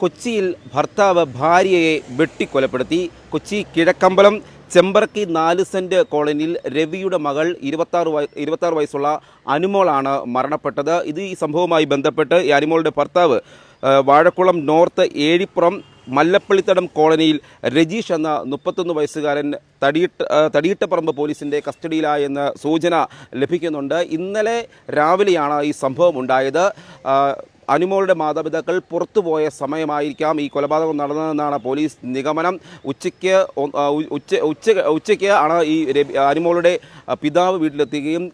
കൊച്ചിയിൽ ഭർത്താവ് ഭാര്യയെ വെട്ടിക്കൊലപ്പെടുത്തി. കൊച്ചി കിഴക്കമ്പലം ചെമ്പറക്കി നാല് സെന്റ് കോളനിയിൽ രവിയുടെ മകൾ ഇരുപത്താറ് വയ ഇരുപത്താറ് വയസ്സുള്ള അനുമോളാണ് മരണപ്പെട്ടത്. ഇത് ഈ സംഭവവുമായി ബന്ധപ്പെട്ട് ഈ അനുമോളുടെ ഭർത്താവ് വാഴക്കുളം നോർത്ത് ഏഴിപ്പുറം മല്ലപ്പള്ളിത്തടം കോളനിയിൽ രജീഷ് എന്ന മുപ്പത്തൊന്ന് വയസ്സുകാരൻ തടിയിട്ട് തടിയിട്ടപ്പറമ്പ് പോലീസിന്റെ കസ്റ്റഡിയിലായെന്ന് സൂചന ലഭിക്കുന്നുണ്ട്. ഇന്നലെ രാവിലെയാണ് ഈ സംഭവം ഉണ്ടായത്. അനുമോളുടെ മാതാപിതാക്കൾ പുറത്തുപോയ സമയമായിരിക്കാം ഈ കൊലപാതകം നടന്നതെന്നാണ് പോലീസ് നിഗമനം. ഉച്ചയ്ക്ക് ഉച്ച ഉച്ച ഉച്ചയ്ക്ക് ആണ് ഈ അനുമോളുടെ പിതാവ് വീട്ടിലെത്തുകയും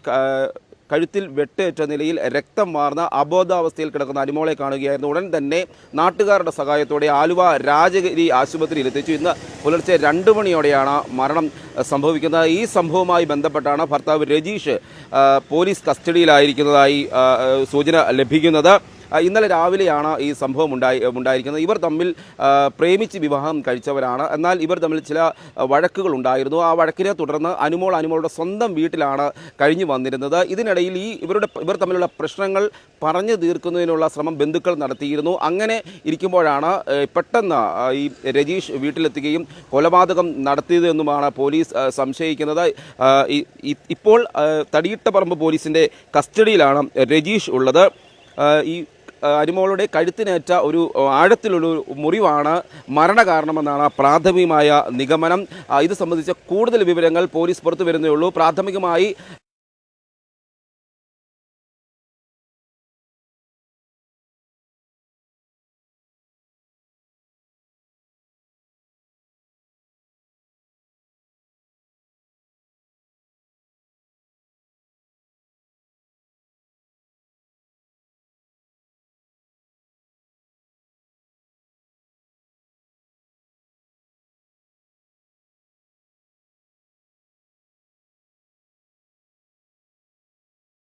കഴുത്തിൽ വെട്ടേറ്റ നിലയിൽ രക്തം വാർന്ന അബോധാവസ്ഥയിൽ കിടക്കുന്ന അനുമോളെ കാണുകയായിരുന്നു. ഉടൻ തന്നെ നാട്ടുകാരുടെ സഹായത്തോടെ ആലുവ രാജഗിരി ആശുപത്രിയിൽ എത്തിച്ചു. ഇന്ന് പുലർച്ചെ രണ്ട് മണിയോടെയാണ് മരണം സംഭവിക്കുന്നത്. ഈ സംഭവവുമായി ബന്ധപ്പെട്ടാണ് ഭർത്താവ് രജീഷ് പോലീസ് കസ്റ്റഡിയിലായിരിക്കുന്നതായി സൂചന ലഭിക്കുന്നത്. ഇന്നലെ രാവിലെയാണ് ഈ സംഭവം ഉണ്ടായി ഉണ്ടായിരിക്കുന്നത്. ഇവർ തമ്മിൽ പ്രേമിച്ച് വിവാഹം കഴിച്ചവരാണ്. എന്നാൽ ഇവർ തമ്മിൽ ചില വഴക്കുകൾ ഉണ്ടായിരുന്നു. ആ വഴക്കിനെ തുടർന്ന് അനുമോൾ അനുമോളുടെ സ്വന്തം വീട്ടിലാണ് കഴിഞ്ഞു വന്നിരുന്നത്. ഇതിനിടയിൽ ഈ ഇവരുടെ ഇവർ തമ്മിലുള്ള പ്രശ്നങ്ങൾ പറഞ്ഞു തീർക്കുന്നതിനുള്ള ശ്രമം ബന്ധുക്കൾ നടത്തിയിരുന്നു. അങ്ങനെ ഇരിക്കുമ്പോഴാണ് പെട്ടെന്ന് ഈ രജീഷ് വീട്ടിലെത്തുകയും കൊലപാതകം നടത്തിയത് എന്നുമാണ് പോലീസ് സംശയിക്കുന്നത്. ഇപ്പോൾ തടിയിട്ടപറമ്പ് തടിയിട്ടപ്പറമ്പ് പോലീസിന്റെ കസ്റ്റഡിയിലാണ് രജീഷ് ഉള്ളത്. ഈ അരിമോളുടെ കഴുത്തിനേറ്റ ഒരു ആഴത്തിലുള്ള മുറിവാണ് മരണകാരണമെന്നാണ് പ്രാഥമികമായ നിഗമനം. ഇത് സംബന്ധിച്ച കൂടുതൽ വിവരങ്ങൾ പോലീസ് പുറത്തു വരുന്നേ ഉള്ളൂ. പ്രാഥമികമായി